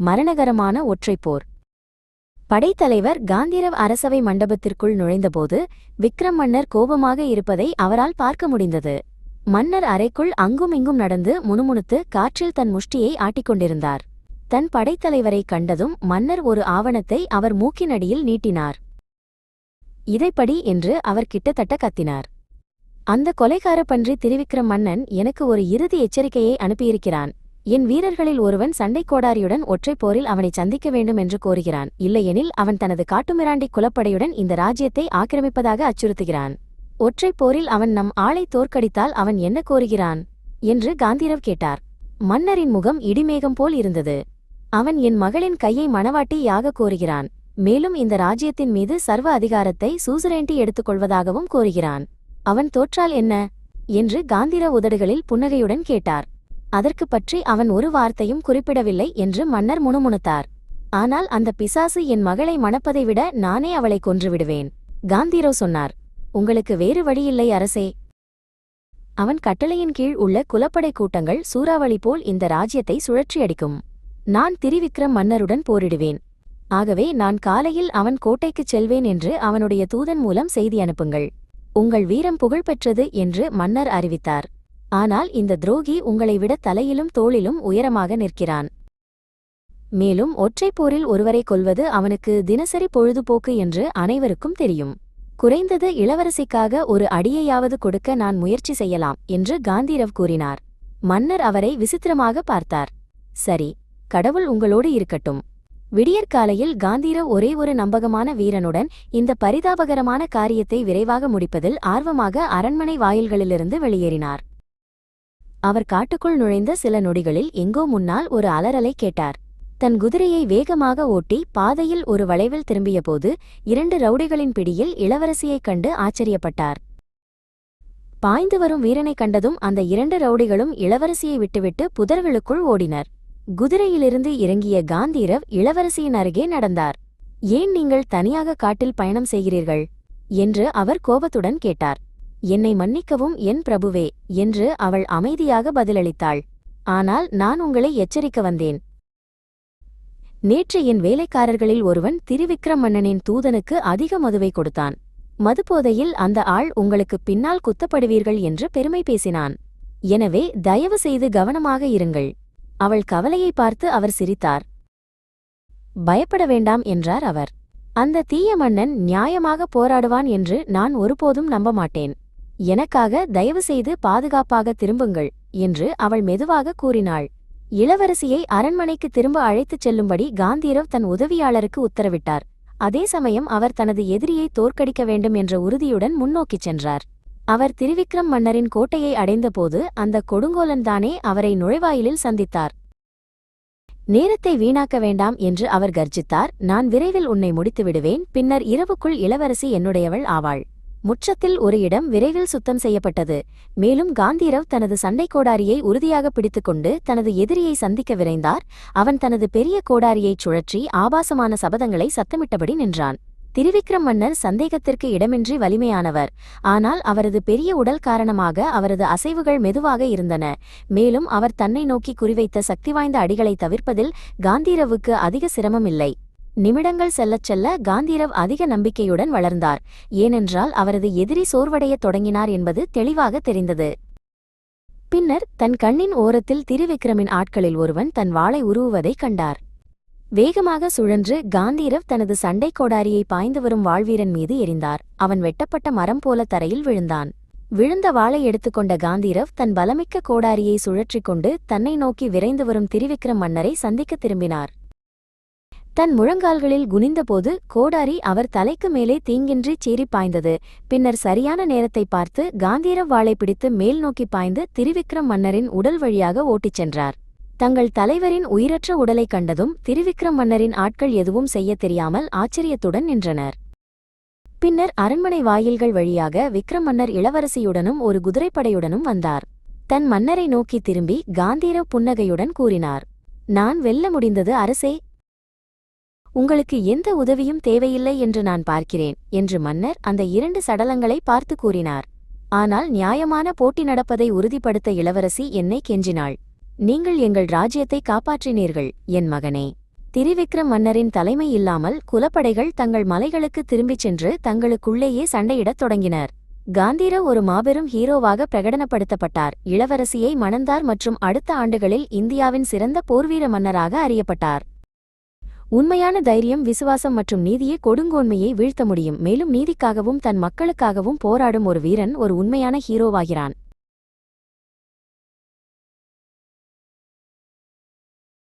மரணகரமான ஒற்றைப்போர் படைத்தலைவர் காந்திரவ் அரசவை மண்டபத்திற்குள் நுழைந்தபோது விக்ரம் மன்னர் கோபமாக இருப்பதை அவரால் பார்க்க முடிந்தது. மன்னர் அறைக்குள் அங்குமிங்கும் நடந்து முணுமுணுத்து காற்றில் தன் முஷ்டியை ஆட்டிக்கொண்டிருந்தார் தன் படைத்தலைவரை கண்டதும் மன்னர் ஒரு ஆவணத்தை அவர் மூக்கினடியில் நீட்டினார். இதைப்படி என்று அவர் கிட்டத்தட்ட கத்தினார். அந்த கொலைகார பன்றி திருவிக்ரம் மன்னன் எனக்கு ஒரு இறுதி எச்சரிக்கையை அனுப்பியிருக்கிறான். என் வீரர்களில் ஒருவன் சண்டைக் கோடாரியுடன் ஒற்றைப் போரில் அவனை சந்திக்க வேண்டும் என்று கோருகிறான். இல்லையெனில் அவன் தனது காட்டுமிராண்டி குலப்படையுடன் இந்த ராஜ்யத்தை ஆக்கிரமிப்பதாக அச்சுறுத்துகிறான். ஒற்றைப் போரில் அவன் நம் ஆளை தோற்கடித்தால் அவன் என்ன கோருகிறான்? என்று காந்திரவ் கேட்டார். மன்னரின் முகம் இடிமேகம் போல் இருந்தது. அவன் என் மகளின் கையை மணவாட்டி யாக கோருகிறான். மேலும் இந்த ராஜ்யத்தின் மீது சர்வ அதிகாரத்தை சூசரேண்டி எடுத்துக்கொள்வதாகவும் கோருகிறான். அவன் தோற்றால் என்ன? என்று காந்திர உதடுகளில் புன்னகையுடன் கேட்டார். அதற்கு பற்றி அவன் ஒரு வார்த்தையும் குறிப்பிடவில்லை என்று மன்னர் முணுமுணுத்தார். ஆனால் அந்த பிசாசு என் மகளை மணப்பதை விட நானே அவளை கொன்றுவிடுவேன் காந்திரோ சொன்னார். உங்களுக்கு வேறு வழியில்லை அரசே. அவன் கட்டளையின் கீழ் உள்ள குலப்படை கூட்டங்கள் சூறாவளி போல் இந்த ராஜ்யத்தை சுழற்றியடிக்கும். நான் திரிவிக்ரம் மன்னருடன் போரிடுவேன். ஆகவே நான் காலையில் அவன் கோட்டைக்குச் செல்வேன் என்று அவனுடைய தூதன் மூலம் செய்தி அனுப்புங்கள். உங்கள் வீரம் புகழ்பெற்றது என்று மன்னர் அறிவித்தார். ஆனால் இந்த துரோகி உங்களை விட தலையிலும் தோளிலும் உயரமாக நிற்கிறான். மேலும் ஒற்றைப் போரில் ஒருவரை கொல்வது அவனுக்கு தினசரி பொழுதுபோக்கு என்று அனைவருக்கும் தெரியும். குறைந்தது இளவரசிக்காக ஒரு அடியையாவது கொடுக்க நான் முயற்சி செய்யலாம் என்று காந்திரவ் கூறினார். மன்னர் அவரை விசித்திரமாக பார்த்தார். சரி கடவுள் உங்களோடு இருக்கட்டும். விடியற்காலையில் காந்திரவ் ஒரே ஒரு நம்பகமான வீரனுடன் இந்த பரிதாபகரமான காரியத்தை விரைவாக முடிப்பதில் ஆர்வமாக அரண்மனை வாயில்களிலிருந்து வெளியேறினார். அவர் காட்டுக்குள் நுழைந்த சில நொடிகளில் எங்கோ முன்னால் ஒரு அலறலை கேட்டார். தன் குதிரையை வேகமாக ஓட்டி பாதையில் ஒரு வளைவில் திரும்பியபோது இரண்டு ரவுடிகளின் பிடியில் இளவரசியைக் கண்டு ஆச்சரியப்பட்டார். பாய்ந்து வரும் வீரனைக் கண்டதும் அந்த இரண்டு ரவுடிகளும் இளவரசியை விட்டுவிட்டு புதர்களுக்குள் ஓடினர். குதிரையிலிருந்து இறங்கிய காந்தீரவ் இளவரசியின் அருகே நடந்தார். ஏன் நீங்கள் தனியாக காட்டில் பயணம் செய்கிறீர்கள்? என்று அவர் கோபத்துடன் கேட்டார். என்னை மன்னிக்கவும் என் பிரபுவே என்று அவள் அமைதியாக பதிலளித்தாள். ஆனால் நான் உங்களை எச்சரிக்க வந்தேன். நேற்று என் வேலைக்காரர்களில் ஒருவன் திருவிக்ரம் மன்னனின் தூதனுக்கு அதிக மதுவை கொடுத்தான். மதுபோதையில் அந்த ஆள் உங்களுக்கு பின்னால் குத்தப்படுவீர்கள் என்று பெருமை பேசினான். எனவே தயவு செய்து கவனமாக இருங்கள் அவள் கவலையை பார்த்து அவர் சிரித்தார். பயப்பட வேண்டாம் என்றார் அவர். அந்த தீய மன்னன் நியாயமாக போராடுவான் என்று நான் ஒருபோதும் நம்ப மாட்டேன் எனக்காக தயவு செய்து பாதுகாப்பாக திரும்புங்கள் என்று அவள் மெதுவாக கூறினாள். இளவரசியை அரண்மனைக்கு திரும்ப அழைத்துச் செல்லும்படி காந்தீரவ் தன் உதவியாளருக்கு உத்தரவிட்டார். அதே சமயம் அவர் தனது எதிரியை தோற்கடிக்க வேண்டும் என்ற உறுதியுடன் முன்னோக்கிச் சென்றார். அவர் திருவிக்ரம் மன்னரின் கோட்டையை அடைந்தபோது அந்த கொடுங்கோலன்தானே அவரை நுழைவாயிலில் சந்தித்தார். நேரத்தை வீணாக்க வேண்டாம் என்று அவர் கர்ஜித்தார். நான் விரைவில் உன்னை முடித்து விடுவேன் பின்னர் இரவுக்குள் இளவரசி என்னுடையவள் ஆவாள். முற்றத்தில் ஒரு இடம் விரைவில் சுத்தம் செய்யப்பட்டது. மேலும் காந்திரவ் தனது சண்டைக் கோடாரியை உறுதியாக பிடித்துக்கொண்டு தனது எதிரியை சந்திக்க விரைந்தார். அவன் தனது பெரிய கோடாரியைச் சுழற்றி ஆபாசமான சபதங்களை சத்தமிட்டபடி நின்றான். திருவிக்ரம் மன்னர் சந்தேகத்திற்கு இடமின்றி வலிமையானவர். ஆனால் அவரது பெரிய உடல் காரணமாக அவரது அசைவுகள் மெதுவாக இருந்தன. மேலும் அவர் தன்னை நோக்கி குறிவைத்த சக்திவாய்ந்த அடிகளை தவிர்ப்பதில் காந்திரவுக்கு அதிக சிரமம் இல்லை. நிமிடங்கள் செல்லச் செல்ல காந்திரவ் அதிக நம்பிக்கையுடன் வளர்ந்தார். ஏனென்றால் அவரது எதிரி சோர்வடையத் தொடங்கினார் என்பது தெளிவாக தெரிந்தது. பின்னர் தன் கண்ணின் ஓரத்தில் திருவிக்ரமின் ஆட்களில் ஒருவன் தன் வாளை உருவுவதைக் கண்டார். வேகமாக சுழன்று காந்திரவ் தனது சண்டைக் கோடாரியை பாய்ந்து வரும் வாழ்வீரன் மீது எரிந்தார். அவன் வெட்டப்பட்ட மரம் போல தரையில் விழுந்தான். விழுந்த வாளை எடுத்துக்கொண்ட காந்திரவ் தன் பலமிக்க கோடாரியை சுழற்றிக்கொண்டு தன்னை நோக்கி விரைந்து வரும் திருவிக்ரம் மன்னரை சந்திக்கத் திரும்பினார். தன் முழங்கால்களில் குனிந்தபோது கோடாரி அவர் தலைக்கு மேலே தீங்கின்றி சீறி பாய்ந்தது. பின்னர் சரியான நேரத்தை பார்த்து காந்தீர வாளை பிடித்து மேல் நோக்கி பாய்ந்து திருவிக்ரம் மன்னரின் உடல் வழியாக ஓட்டிச் சென்றார். தங்கள் தலைவரின் உயிரற்ற உடலைக் கண்டதும் திருவிக்ரம் மன்னரின் ஆட்கள் எதுவும் செய்யத் தெரியாமல் ஆச்சரியத்துடன் நின்றனர். பின்னர் அரண்மனை வாயில்கள் வழியாக விக்ரம் மன்னர் இளவரசியுடனும் ஒரு குதிரைப்படையுடனும் வந்தார். தன் மன்னரை நோக்கி திரும்பி காந்தீர புன்னகையுடன் கூறினார். நான் வெல்ல முடிந்தது அரசே உங்களுக்கு எந்த உதவியும் தேவையில்லை என்று நான் பார்க்கிறேன் என்று மன்னர் அந்த இரண்டு சடலங்களை பார்த்து கூறினார். ஆனால் நியாயமான போட்டி நடப்பதை உறுதிப்படுத்த இளவரசி என்னை கெஞ்சினாள். நீங்கள் எங்கள் ராஜ்யத்தை காப்பாற்றினீர்கள் என் மகனே. திரிவிக்ரம் மன்னரின் தலைமை இல்லாமல் குலப்படைகள் தங்கள் மலைகளுக்கு திரும்பிச் சென்று தங்களுக்குள்ளேயே சண்டையிடத் தொடங்கினர். காந்திர ஒரு மாபெரும் ஹீரோவாக பிரகடனப்படுத்தப்பட்டார். இளவரசியை மணந்தார் மற்றும் அடுத்த ஆண்டுகளில் இந்தியாவின் சிறந்த போர்வீர மன்னராக அறியப்பட்டார். உண்மையான தைரியம் விசுவாசம் மற்றும் நீதியே கொடுங்கோன்மையை வீழ்த்த முடியும். மேலும் நீதிக்காகவும் தன் மக்களுக்காகவும் போராடும் ஒரு வீரன் ஒரு உண்மையான ஹீரோவாகிறான்.